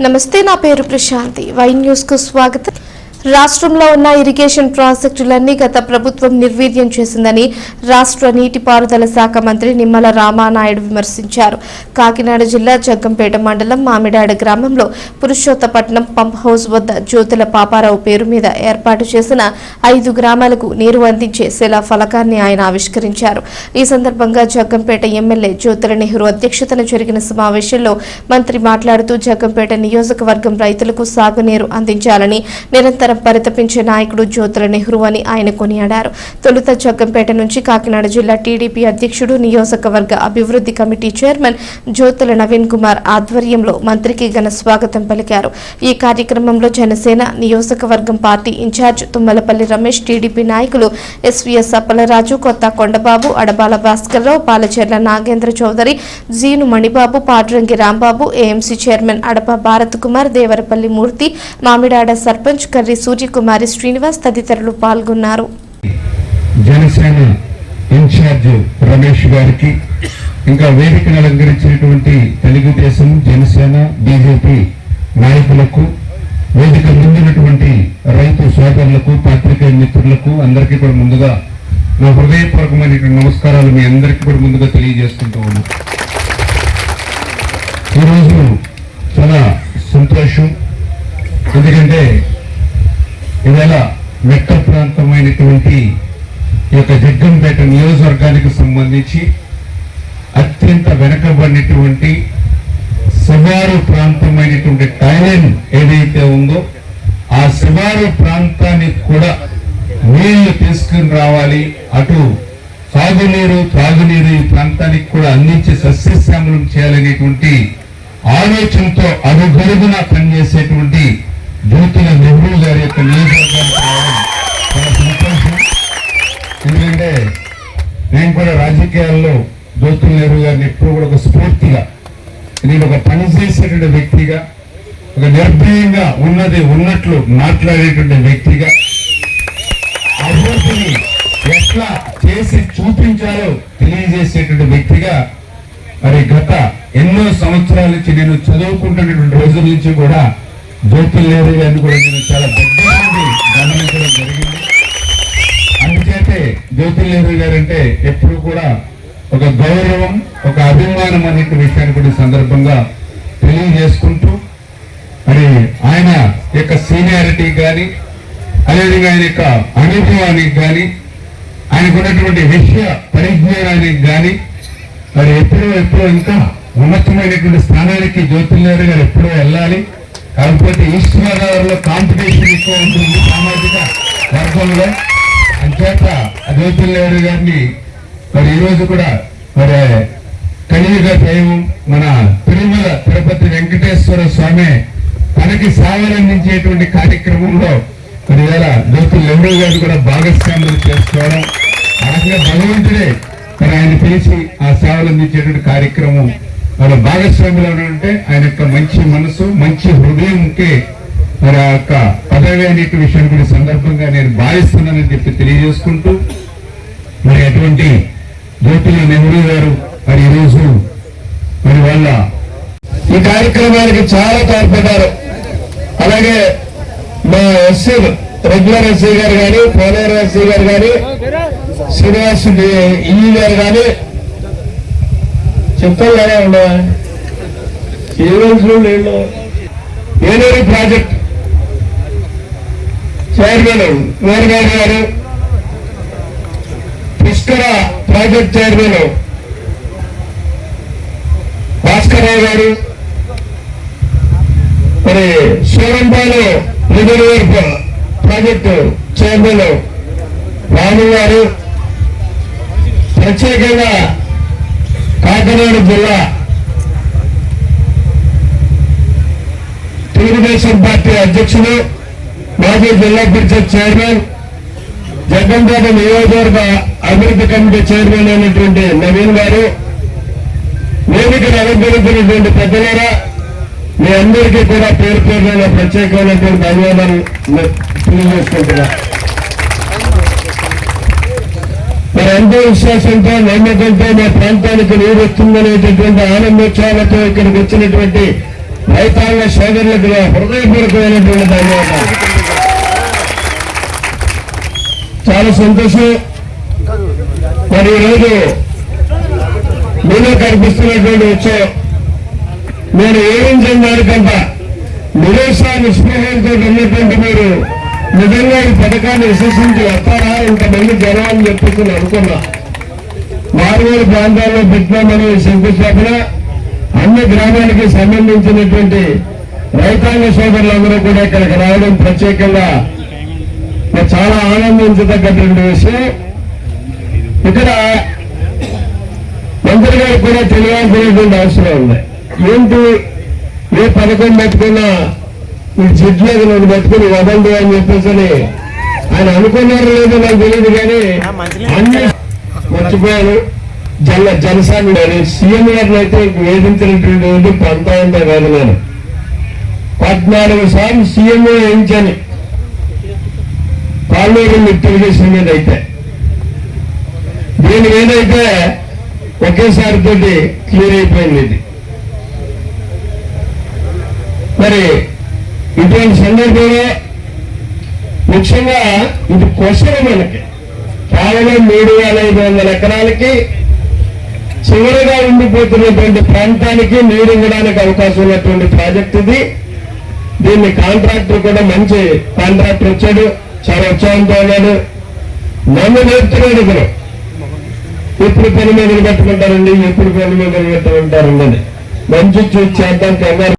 నమస్తే నా పేరు ప్రశాంతి. వై న్యూస్కు స్వాగతం. రాష్ట్రంలో ఉన్న ఇరిగేషన్ ప్రాజెక్టులన్నీ గత ప్రభుత్వం నిర్వీర్యం చేసిందని రాష్ట్ర నీటిపారుదల శాఖ మంత్రి నిమ్మల రామానాయుడు విమర్శించారు. కాకినాడ జిల్లా జగ్గంపేట మండలం మామిడాడ గ్రామంలో పురుషోత్తపట్నం పంప్ హౌస్ వద్ద జ్యోతుల పాపారావు పేరు మీద ఏర్పాటు చేసిన ఐదు గ్రామాలకు నీరు అందించే శిలా ఫలకాన్ని ఆయన ఆవిష్కరించారు. ఈ సందర్భంగా జగ్గంపేట ఎమ్మెల్యే జ్యోతుల నెహ్రూ అధ్యక్షతన జరిగిన సమావేశంలో మంత్రి మాట్లాడుతూ జగ్గంపేట నియోజకవర్గం రైతులకు సాగునీరు అందించాలని నిరంతరం పరితపించే నాయకుడు జ్యోతుల నెహ్రూ అని ఆయన కొనియాడారు. తొలుత జగ్గంపేట నుంచి కాకినాడ జిల్లా టీడీపీ అధ్యక్షుడు నియోజకవర్గ అభివృద్ధి కమిటీ చైర్మన్ జ్యోతుల నవీన్ కుమార్ ఆధ్వర్యంలో మంత్రికి ఘన స్వాగతం పలికారు. ఈ కార్యక్రమంలో జనసేన నియోజకవర్గం party incharge Thummalapalli Ramesh TDP నాయకులు SVS Appalaraju Kotha Kondababu Adabala Bhaskarrao Palacherla Nagendra Chowdary Jeenu Manibabu Padrangi Rambabu AMC chairman Adapa Bharat Kumar Devarapalli Murthy Mamidada sarpanch Karri Suryakumari Srinivas తదితరులు పాల్గొన్నారు. జనసేన ఇన్ఛార్జ్ రమేష్ గారికి ఇంకా వేదికను అలంకరించినటువంటి Telugu Desam Janasena BJP నాయకులకు వేదిక ముందున్నటువంటి రైతు సోదరులకు పాత్రికేయ మిత్రులకు అందరికీ కూడా ముందుగా నా హృదయపూర్వకమైనటువంటి నమస్కారాలు మీ అందరికీ కూడా ముందుగా తెలియజేసుకుంటూ ఉన్నాను. ఈరోజు చాలా సంతోషం అయినటువంటి ఈ యొక్క జగ్గంపేట నియోజకవర్గానికి సంబంధించి అత్యంత వెనకబడినటువంటి శివారు ప్రాంతమైనటువంటి టైలెన్ ఏదైతే ఉందో ఆ శివారు ప్రాంతానికి కూడా నీళ్ళు తీసుకుని రావాలి. అటు సాగునీరు త్రాగునీరు ఈ ప్రాంతానికి కూడా అందించి సస్యశ్యామలం చేయాలనేటువంటి ఆలోచనతో అడుగడుగునా పనిచేసేటువంటి జ్యోతుల నెహ్రూ గారి యొక్క నియోజకవర్గానికి రావడం నేను కూడా రాజకీయాల్లో జ్యోతుల నెహ్రూ గారిని ఎప్పుడు కూడా ఒక స్ఫూర్తిగా నేను ఒక పని చేసేటువంటి వ్యక్తిగా ఒక నిర్భయంగా ఉన్నది ఉన్నట్లు మాట్లాడేటువంటి వ్యక్తిగా అభివృద్ధిని ఎట్లా చేసి చూపించాలో తెలియజేసేటువంటి వ్యక్తిగా మరి గత ఎన్నో సంవత్సరాల నుంచి నేను చదువుకుంటున్నటువంటి రోజుల నుంచి కూడా జ్యోతుల నెహ్రూ గారిని కూడా నేను చాలా దగ్గర నుండి గమనించడం జరిగింది. ఎందుకంటే జ్యోతుల నెహ్రూ గారు అంటే ఎప్పుడు కూడా ఒక గౌరవం ఒక అభిమానం అనే విషయాన్ని కూడా సందర్భంగా తెలియజేసుకుంటూ మరి ఆయన యొక్క సీనియారిటీ కానీ అదేవిధంగా ఆయన యొక్క అనుభవానికి కానీ ఆయనకు ఉన్నటువంటి విషయ పరిజ్ఞానానికి కానీ మరి ఎప్పుడో ఎప్పుడో ఇంకా ఉన్నతమైనటువంటి స్థానానికి జ్యోతిర్లేరు గారు ఎప్పుడో వెళ్ళాలి. కాకపోతే ఈస్ట్ గోదావరిలో కాంపిటీషన్ ఎక్కువ ఉంటుంది సామాజిక వర్గంలో. అంచేత జ్యోతిర్లేరు గారిని మరి ఈరోజు రోజు కూడా మరి కలియుగ దైవం మన తిరుమల తిరుపతి వెంకటేశ్వర స్వామి తనకి సేవలందించేటువంటి కార్యక్రమంలో మరి వేళ జ్యోతుల నెహ్రూ గారు కూడా భాగస్వాములు చేసుకోవడం అలాగే భగవంతుడే మరి ఆయన పిలిచి ఆ సేవలు అందించేటువంటి కార్యక్రమం వాళ్ళ భాగస్వాములు ఉంటే ఆయన యొక్క మంచి మనసు మంచి హృదయంకి మరి ఆ యొక్క పదవేనేటి విషయం విషయాన్ని కూడా సందర్భంగా నేను భావిస్తున్నానని చెప్పి తెలియజేసుకుంటూ మరి అటువంటి జ్యోతుల నెహ్రూ గారు మరి ఈరోజు మరి వాళ్ళ ఈ కార్యక్రమానికి చాలా తోడ్పడ్డారు. అలాగే మా ఎస్సీ రెగ్యులర్ ఎస్సీ గారు కానీ పోలేరు ఎస్సీ గారు కానీ శ్రీనివాస్ ఈ గారు కానీ చెప్తాను ఉండవా? ఏ రోజులు నేను ఏలేరు ప్రాజెక్ట్? చైర్మన్ వేరుగారు గారు. పుష్కర ప్రాజెక్ట్ చైర్మన్ భాస్కర్రావు గారు. మరి Surampalem reservoir project chairman Ramu గారు. ప్రత్యేకంగా కాకినాడ జిల్లా తెలుగుదేశం పార్టీ అధ్యక్షుడు మాజీ జిల్లా పరిషత్ చైర్మన్ జగన్పేట నియోజకవర్గ అభివృద్ధి కమిటీ చైర్మన్ అయినటువంటి నవీన్ గారు వేదికను అలంకరించినటువంటి పెద్దలారా మీ అందరికీ కూడా పేరు పేరున ప్రత్యేకమైనటువంటి ధన్యవాదాలు తెలియజేసుకుంటున్నా. మరి ఎంతో విశ్వాసంతో నమ్మకంతో మా ప్రాంతానికి నీరు వస్తుందనేటటువంటి ఆనందోత్సాహాలతో ఇక్కడికి వచ్చినటువంటి రైతాంగ సోదరులకు హృదయపూర్వకమైనటువంటి ధన్యవాదాలు. చాలా సంతోషం. మరి ఈరోజు మీలో కనిపిస్తున్నటువంటి ఉత్సవం నేను ఏమించిన దానికంట నిరేష నిస్పృహంతో ఉన్నటువంటి మీరు నిజంగా ఈ పథకాన్ని విశ్వసించి వస్తారా? ఇంతమంది జనం అని చెప్పేసి అనుకున్నా మారుమూల ప్రాంతాల్లో పెట్టినామని శంకుస్థాపన అన్ని గ్రామానికి సంబంధించినటువంటి రైతాంగ సోదరులందరూ కూడా ఇక్కడికి రావడం ప్రత్యేకంగా చాలా ఆనందించదగ్గటువంటి విషయం. ఇక్కడ మంత్రి గారికి కూడా తెలియాల్సినటువంటి అవసరం ఉంది. ఏంటి? ఏ పథకం పెట్టుకున్నా ఈ జిడ్లేదు నన్ను పెట్టుకుని వదండి అని చెప్పేసి అని ఆయన అనుకున్నారో లేదో నాకు తెలియదు కానీ అన్ని మర్చిపోయాను. జన జనసాన్ని కానీ సీఎం గారిని అయితే వేధించినటువంటి పంత ఉందా కాదు నేను పద్నాలుగు సార్లు సీఎం వేయించాను. పాలూరు తెలుగుదేశం మీద అయితే. దీని మీద అయితే ఒకేసారి తోటి క్లియర్ అయిపోయింది ఇది. మరి ఇటువంటి సందర్భంలో ముఖ్యంగా ఇది క్వశ్చన్ మనకి. కేవలం మూడు వేల ఐదు వందల ఎకరాలకి చివరిగా ఉండిపోతున్నటువంటి ప్రాంతానికి నీరు ఇవ్వడానికి అవకాశం ఉన్నటువంటి ప్రాజెక్ట్ ఇది. దీన్ని కాంట్రాక్టర్ కూడా మంచి కాంట్రాక్టర్ వచ్చాడు. చాలా ఉత్సాహంతో నన్ను నేర్చుకోడు ఇక్కడ. ఇప్పుడు పని మీద పెట్టుకుంటారండి ఎప్పుడు పని మీద పెట్టుకుంటారండి మంచి చూసి చేద్దాం కంగారు